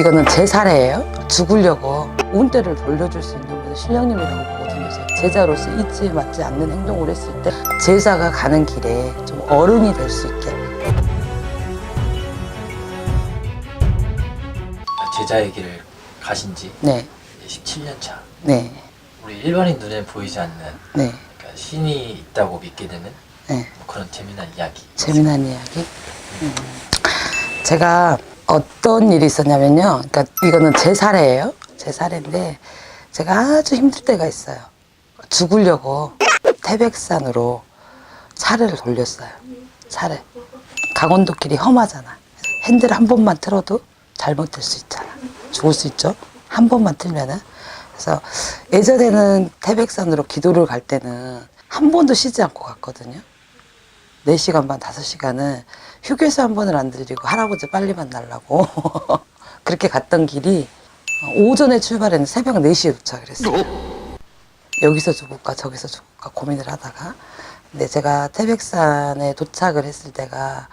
이거는 제 사례예요. 죽으려고 운대를 돌려줄 수 있는 분은 신령님이라고 보거든요. 제자로서 이치에 맞지 않는 행동을 했을 때 제자가 가는 길에 좀 어른이 될 수 있게 제자의 길을 가신 지 네, 17년 차. 네, 우리 일반인 눈에 보이지 않는 네, 그러니까 신이 있다고 믿게 되는 네. 뭐 그런 재미난 이야기. 재미난 이야기. 음. 제가 어떤 일이 있었냐면요. 그러니까 이거는 제 사례예요. 제 사례인데 제가 아주 힘들 때가 있어요. 죽으려고 태백산으로 차를 돌렸어요. 차를. 강원도 길이 험하잖아. 핸들 한 번만 틀어도 잘못될 수 있잖아. 죽을 수 있죠. 한 번만 틀면은. 그래서 예전에는 태백산으로 기도를 갈 때는 한 번도 쉬지 않고 갔거든요. 4시간 반, 5시간은 휴게소 한 번을 안 들리고 할아버지 빨리 만나려고 그렇게 갔던 길이 오전에 출발했는데 새벽 4시에 도착을 했어요. 여기서 죽을까 저기서 죽을까 고민을 하다가 근데 제가 태백산에 도착을 했을 때가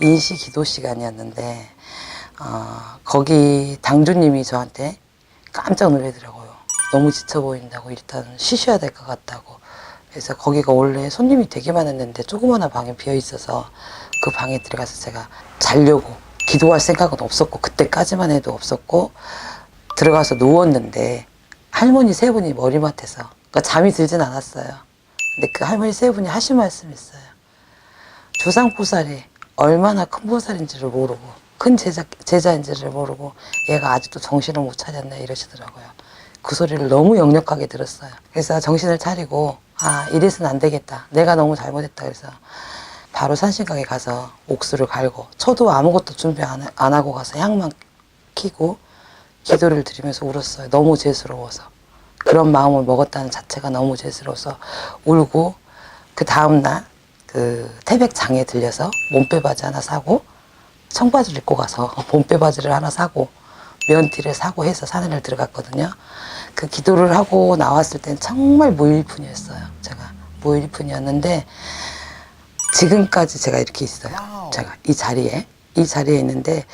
인시 기도 시간이었는데 어, 거기 당주님이 저한테 깜짝 놀라더라고요. 너무 지쳐 보인다고 일단 쉬셔야 될 것 같다고. 그래서 거기가 원래 손님이 되게 많았는데 조그마한 방에 비어 있어서 그 방에 들어가서 제가 자려고 기도할 생각은 없었고 그때까지만 해도 없었고 들어가서 누웠는데 할머니 세 분이 머리맡에서 그러니까 잠이 들진 않았어요. 근데 그 할머니 세 분이 하신 말씀이 있어요. 조상 보살이 얼마나 큰 보살인지를 모르고 큰 제자, 제자인지를 모르고 얘가 아직도 정신을 못 차렸네 이러시더라고요. 그 소리를 너무 역력하게 들었어요. 그래서 정신을 차리고 아 이래서는 안 되겠다. 내가 너무 잘못했다. 그래서 바로 산신각에 가서 옥수를 갈고 저도 아무것도 준비 안, 하- 안 하고 가서 향만 키고 기도를 드리면서 울었어요. 너무 죄스러워서. 그런 마음을 먹었다는 자체가 너무 죄스러워서 울고 그 다음 날 그 태백장에 들려서 몸빼 바지 하나 사고 청바지를 입고 가서 몸빼 바지를 하나 사고 면티를 사고 해서 산을 들어갔거든요. 그 기도를 하고 나왔을 땐 정말 무일푼이었어요. 제가 무일푼이었는데 지금까지 제가 이렇게 있어요. 제가 이 자리에 이 자리에 있는데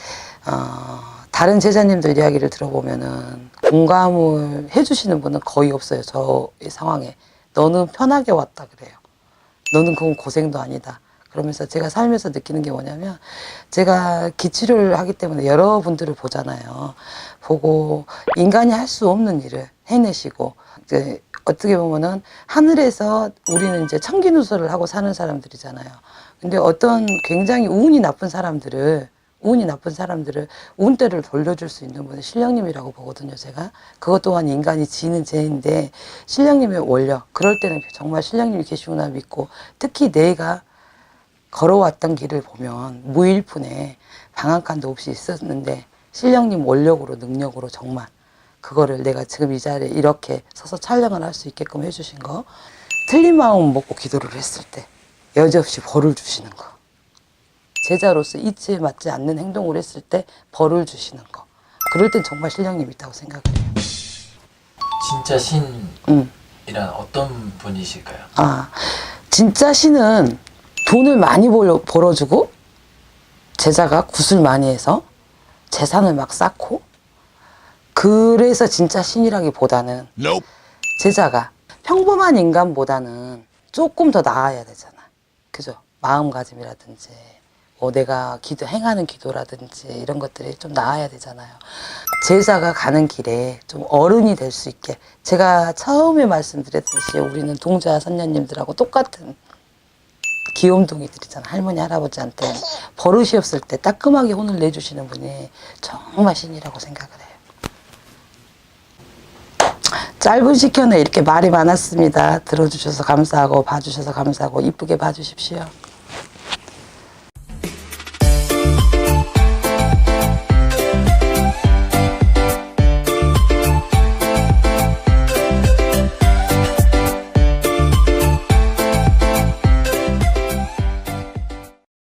어, 다른 제자님들 이야기를 들어보면은 공감을 해주시는 분은 거의 없어요. 저의 상황에 너는 편하게 왔다 그래요. 너는 그건 고생도 아니다. 그러면서 제가 살면서 느끼는 게 뭐냐면 제가 기치료를 하기 때문에 여러분들을 보잖아요. 보고 인간이 할 수 없는 일을 해내시고 이제 어떻게 보면은 하늘에서 우리는 이제 청기누설을 하고 사는 사람들이잖아요. 근데 어떤 굉장히 운이 나쁜 사람들을 운이 나쁜 사람들을 운대를 돌려줄 수 있는 분은 신령님이라고 보거든요, 제가. 그것 또한 인간이 지는 죄인데, 신령님의 원력, 그럴 때는 정말 신령님이 계시구나 믿고, 특히 내가 걸어왔던 길을 보면 무일푼에 방한칸도 없이 있었는데, 신령님 원력으로, 능력으로 정말, 그거를 내가 지금 이 자리에 이렇게 서서 촬영을 할 수 있게끔 해주신 거, 틀린 마음 먹고 기도를 했을 때, 여지없이 벌을 주시는 거. 제자로서 이치에 맞지 않는 행동을 했을 때 벌을 주시는 거. 그럴 땐 정말 신령님 있다고 생각을 해요. 진짜 신이란 음. 어떤 분이실까요? 아, 진짜 신은 돈을 많이 벌어, 벌어주고 제자가 굿을 많이 해서 재산을 막 쌓고 그래서 진짜 신이라기보다는 제자가 평범한 인간보다는 조금 더 나아야 되잖아. 그죠? 마음가짐이라든지, 뭐 내가 기도, 행하는 기도라든지 이런 것들이 좀 나아야 되잖아요. 제자가 가는 길에 좀 어른이 될 수 있게. 제가 처음에 말씀드렸듯이 우리는 동자 선녀님들하고 똑같은 귀염둥이들이잖아. 할머니, 할아버지한테 버릇이 없을 때 따끔하게 혼을 내주시는 분이 정말 신이라고 생각을 해요. 짧은 시간에 이렇게 말이 많았습니다. 들어주셔서 감사하고 봐주셔서 감사하고 이쁘게 봐주십시오.